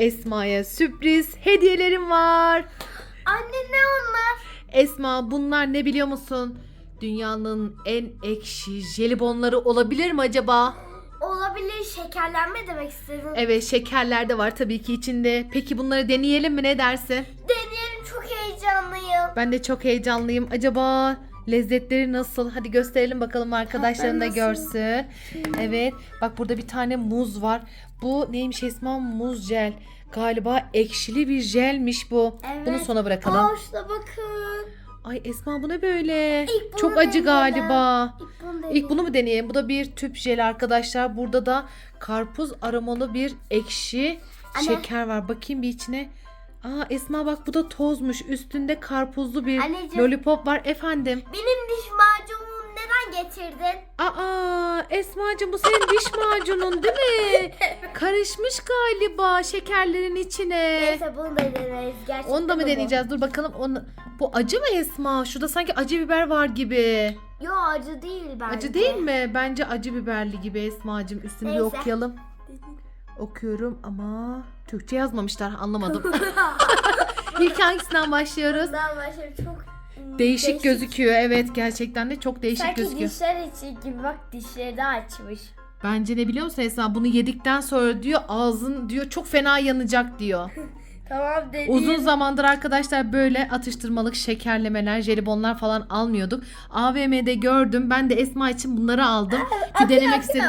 Esma'ya sürpriz hediyelerim var. Anne ne onlar? Esma bunlar ne biliyor musun? Dünyanın en ekşi jelibonları olabilir mi acaba? Olabilir şekerlenme demek istedim. Evet şekerler de var tabii ki içinde. Peki bunları deneyelim mi ne dersin? Deneyelim çok heyecanlıyım. Ben de çok heyecanlıyım. Acaba lezzetleri nasıl? Hadi gösterelim bakalım arkadaşların da nasıl? görsün. Evet. Bak burada bir tane muz var. Bu neymiş Esma? Muz jel. Galiba ekşili bir jelmiş bu. Evet. Bunu sona bırakalım. Aa şuna bakın. Ay Esma bu ne böyle? İlk Çok acı deneyelim. galiba. İlk bunu deneyelim. İlk bunu mu deneyelim? Bu da bir tüp jel arkadaşlar. Burada da karpuz aromalı bir ekşi Anne. şeker var. Bakayım bir içine. Aa Esma bak bu da tozmuş. Üstünde karpuzlu bir Anneciğim. lollipop var. Efendim. Benim diş macununu neden getirdin? Aa Esma'cığım bu senin diş macunun değil mi? Karışmış galiba şekerlerin içine. Neyse bunu da deneriz. Gerçekten Onu da mı deneyeceğiz? Dur bakalım. Onu... Bu acı mı Esma? Şurada sanki acı biber var gibi. Yo acı değil bence. Acı değil mi? Bence acı biberli gibi Esma'cığım. Üstünü bir Neyse. okuyalım. Okuyorum ama Türkçe yazmamışlar. Anlamadım. İlk hangisinden başlıyoruz? Bundan başlayalım çok ım, Değişik, gözüküyor. Evet gerçekten de çok değişik Sanki gözüküyor. dişler içi gibi bak dişleri açmış. Bence ne biliyor musun Esma? Bunu yedikten sonra diyor ağzın diyor çok fena yanacak diyor. Tamam dedim. Uzun zamandır arkadaşlar böyle atıştırmalık şekerlemeler, jelibonlar falan almıyorduk. AVM'de gördüm. Ben de Esma için bunları aldım. Bir denemek istedim.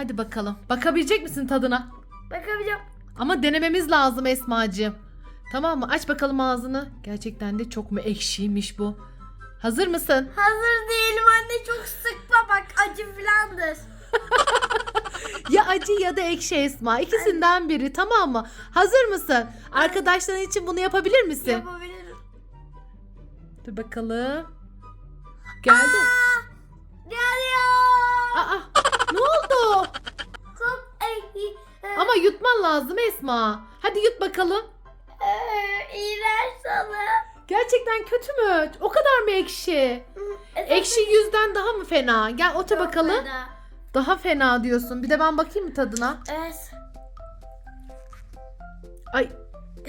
Hadi bakalım. Bakabilecek misin tadına? Bakamayacağım. Ama denememiz lazım Esma'cığım. Tamam mı? Aç bakalım ağzını. Gerçekten de çok mu ekşiymiş bu? Hazır mısın? Hazır değilim anne çok sıkma bak acı filandır. Ya acı ya da ekşi Esma. İkisinden biri tamam mı? Hazır mısın? Arkadaşların için bunu yapabilir misin? Yapabilirim. Dur bakalım. Geldi. Geliyor. Ama yutman lazım Esma. Hadi yut bakalım. Ee, İğrenç. Gerçekten kötü mü? O kadar mı ekşi? Ekşi yüzden daha mı fena? Gel otur bakalım. Daha fena diyorsun. Bir de ben bakayım mı tadına? Evet. Ay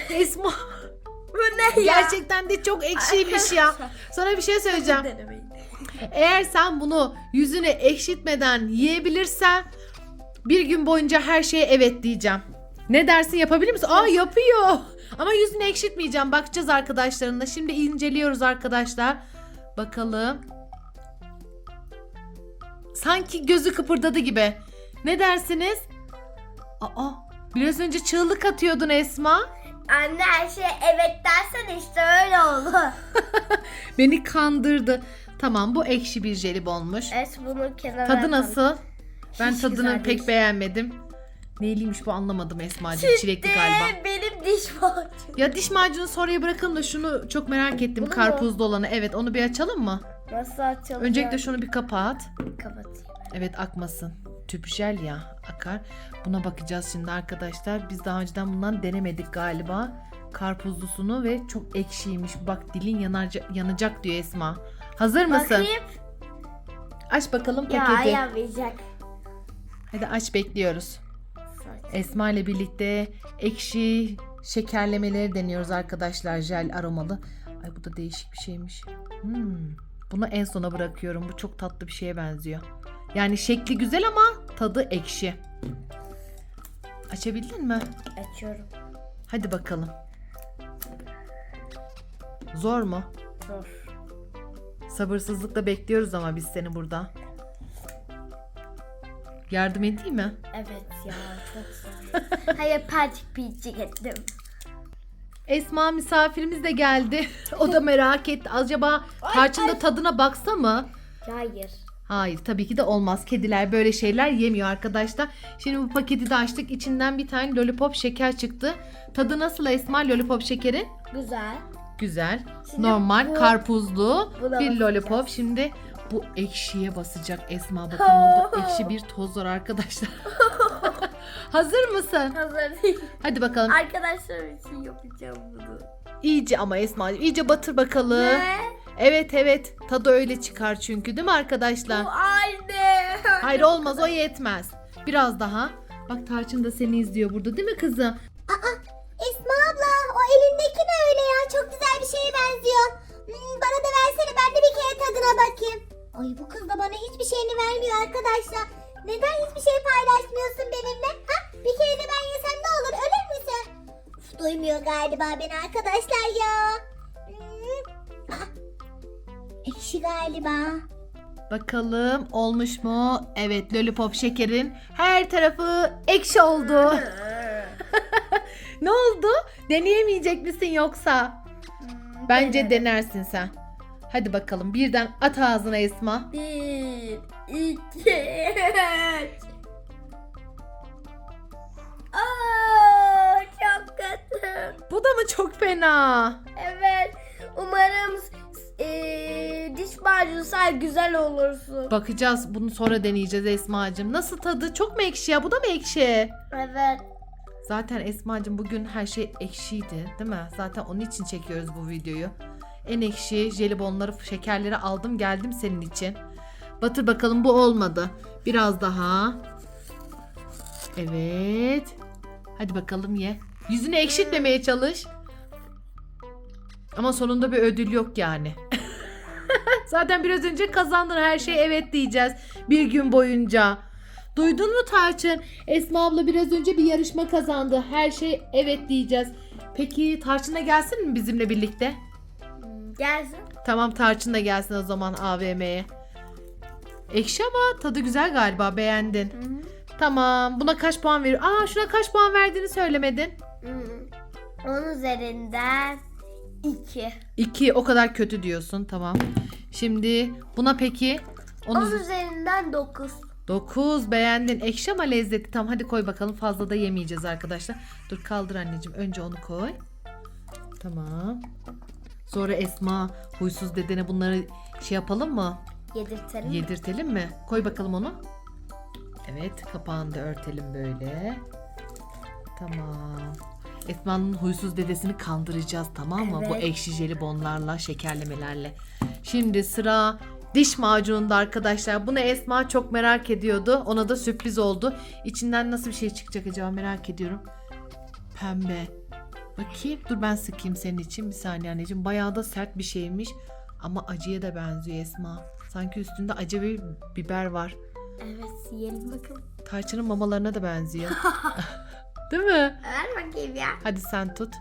Esma Bu ne gerçekten de çok ekşiymiş ya. Sana bir şey söyleyeceğim. Eğer sen bunu yüzüne ekşitmeden yiyebilirsen bir gün boyunca her şeye evet diyeceğim. Ne dersin yapabilir misin? Aa yapıyor. Ama yüzünü ekşitmeyeceğim. Bakacağız arkadaşlarına. Şimdi inceliyoruz arkadaşlar. Bakalım. Sanki gözü kıpırdadı gibi. Ne dersiniz? Aa, biraz önce çığlık atıyordun Esma. Anne her şeye evet dersen işte öyle olur. Beni kandırdı. Tamam bu ekşi bir jelibonmuş. Evet bunu kenara Tadı atalım. nasıl? Ben Hiç tadını güzel pek değil. beğenmedim. Neyliymiş bu anlamadım Esma'cığım. Çilekli galiba. benim diş macunum. Ya diş macunu sonraya bırakalım da şunu çok merak ettim. Bunu mu? Karpuzlu olanı. Evet onu bir açalım mı? Nasıl açalım? Öncelikle şunu bir kapat. kapatayım. Evet akmasın. Tüp jel ya akar. Buna bakacağız şimdi arkadaşlar. Biz daha önceden bundan denemedik galiba. Karpuzlusunu ve çok ekşiymiş. Bak dilin yanarca- yanacak diyor Esma. Hazır mısın? Bakayım. Aç bakalım Ya paketi. Hadi aç bekliyoruz. Esma ile birlikte ekşi şekerlemeleri deniyoruz arkadaşlar jel aromalı. Ay bu da değişik bir şeymiş. Hmm, bunu en sona bırakıyorum. Bu çok tatlı bir şeye benziyor. Yani şekli güzel ama tadı ekşi. Açabildin mi? Açıyorum. Hadi bakalım. Zor mu? Zor. Sabırsızlıkla bekliyoruz ama biz seni burada. Yardım edeyim mi? Evet ya çok zor. Hayır parçık pirçik ettim. Esma misafirimiz de geldi. o da merak etti. Acaba tarçın da tadına baksa mı? Hayır. Hayır tabii ki de olmaz. Kediler böyle şeyler yemiyor arkadaşlar. Şimdi bu paketi de açtık. İçinden bir tane lollipop şeker çıktı. Tadı nasıl Esma lollipop şekeri? Güzel. Güzel. Şimdi Normal bu- karpuzlu buna bir lollipop. Şimdi bu ekşiye basacak Esma. Bakın burada ekşi bir toz var arkadaşlar. Hazır mısın? Hazır değil. Hadi bakalım. Arkadaşlarım için yapacağım bunu. İyice ama Esma iyice batır bakalım. Ne? Evet evet tadı öyle çıkar çünkü değil mi arkadaşlar? Bu aynı. Hayır olmaz o yetmez. Biraz daha. Bak Tarçın da seni izliyor burada değil mi kızım? Aa, Esma abla o elindeki ne öyle ya? Çok güzel bir şeye benziyor. Hmm, bana da versene ben de bir kere tadına bakayım. Ay bu kız da bana hiçbir şeyini vermiyor arkadaşlar. Neden hiçbir şey paylaşmıyorsun benimle? Ha? Bir kere de ben yesem ne olur ölür müsün? Uf, duymuyor galiba beni arkadaşlar ya. Hmm. Aa, ekşi galiba. Bakalım olmuş mu? Evet lollipop şekerin her tarafı ekşi oldu. ne oldu? Deneyemeyecek misin yoksa? Bence denersin sen. Hadi bakalım birden at ağzına Esma. Bir, iki, üç. Aa, çok kötü. Bu da mı çok fena? Evet. Umarım eee diş macunu sen güzel olursun. Bakacağız bunu sonra deneyeceğiz Esma'cığım. Nasıl tadı? Çok mu ekşi ya? Bu da mı ekşi? Evet. Zaten Esma'cığım bugün her şey ekşiydi değil mi? Zaten onun için çekiyoruz bu videoyu. En ekşi jelibonları, şekerleri aldım geldim senin için. Batır bakalım bu olmadı. Biraz daha. Evet. Hadi bakalım ye. Yüzünü ekşitmemeye çalış. Ama sonunda bir ödül yok yani. Zaten biraz önce kazandın her şey evet diyeceğiz. Bir gün boyunca. Duydun mu Tarçın? Esma abla biraz önce bir yarışma kazandı. Her şey evet diyeceğiz. Peki Tarçın da gelsin mi bizimle birlikte? Gelsin. Tamam Tarçın da gelsin o zaman AVM'ye. Ekşi ama tadı güzel galiba beğendin. Tamam buna kaç puan verir? Aa şuna kaç puan verdiğini söylemedin. Hmm. Onun üzerinden iki. 2 o kadar kötü diyorsun tamam. Şimdi buna peki? Onun Onu üzerinden dokuz. 9 beğendin. Ekşi ama lezzetli. Tamam hadi koy bakalım. Fazla da yemeyeceğiz arkadaşlar. Dur kaldır anneciğim. Önce onu koy. Tamam. Sonra Esma huysuz dedene bunları şey yapalım mı? Yedirtelim. Yedirtelim mi? Koy bakalım onu. Evet kapağını da örtelim böyle. Tamam. Esma'nın huysuz dedesini kandıracağız tamam mı? Bu Evet. ekşi jelibonlarla, şekerlemelerle. Şimdi sıra diş macununda arkadaşlar. Bunu Esma çok merak ediyordu. Ona da sürpriz oldu. İçinden nasıl bir şey çıkacak acaba merak ediyorum. Pembe. Bakayım. Dur ben sıkayım senin için. Bir saniye anneciğim. Bayağı da sert bir şeymiş. Ama acıya da benziyor Esma. Sanki üstünde acı bir biber var. Evet yiyelim bakalım. Tarçının mamalarına da benziyor. Değil mi? Ver bakayım ya. Hadi sen tut.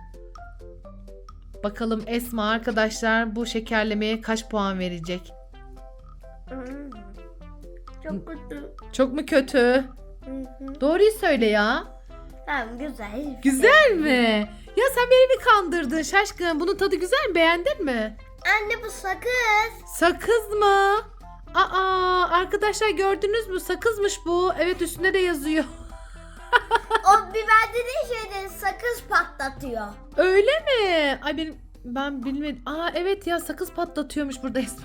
Bakalım Esma arkadaşlar bu şekerlemeye kaç puan verecek? Hmm. Çok kötü. Çok mu kötü? Hı hı. Doğruyu söyle ya. Tamam güzel. Güzel mi? Ya sen beni mi kandırdın şaşkın? Bunun tadı güzel mi? Beğendin mi? Anne bu sakız. Sakız mı? Aa arkadaşlar gördünüz mü? Sakızmış bu. Evet üstünde de yazıyor. O biber dediğin şeyde sakız patlatıyor. Öyle mi? Ay benim ben bilmedim. Aa evet ya sakız patlatıyormuş burada Esma.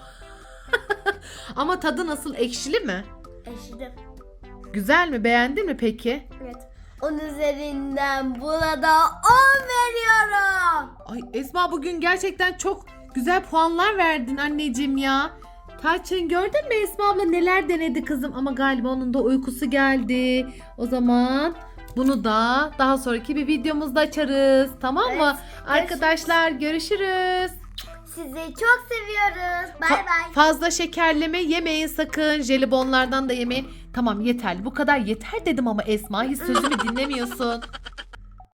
Ama tadı nasıl? Ekşili mi? Eşidim. Güzel mi? Beğendin mi peki? Evet. Onun üzerinden buna da 10 veriyorum. Ay Esma bugün gerçekten çok güzel puanlar verdin anneciğim ya. Tarçın gördün mü Esma abla neler denedi kızım ama galiba onun da uykusu geldi. O zaman bunu da daha sonraki bir videomuzda açarız. Tamam mı? Evet, Arkadaşlar görüşürüz. Sizi çok seviyoruz. Bay Fa- bay. Fazla şekerleme yemeyin sakın. Jelibonlardan da yemeyin. Tamam yeterli. Bu kadar yeter dedim ama Esma hiç sözümü dinlemiyorsun.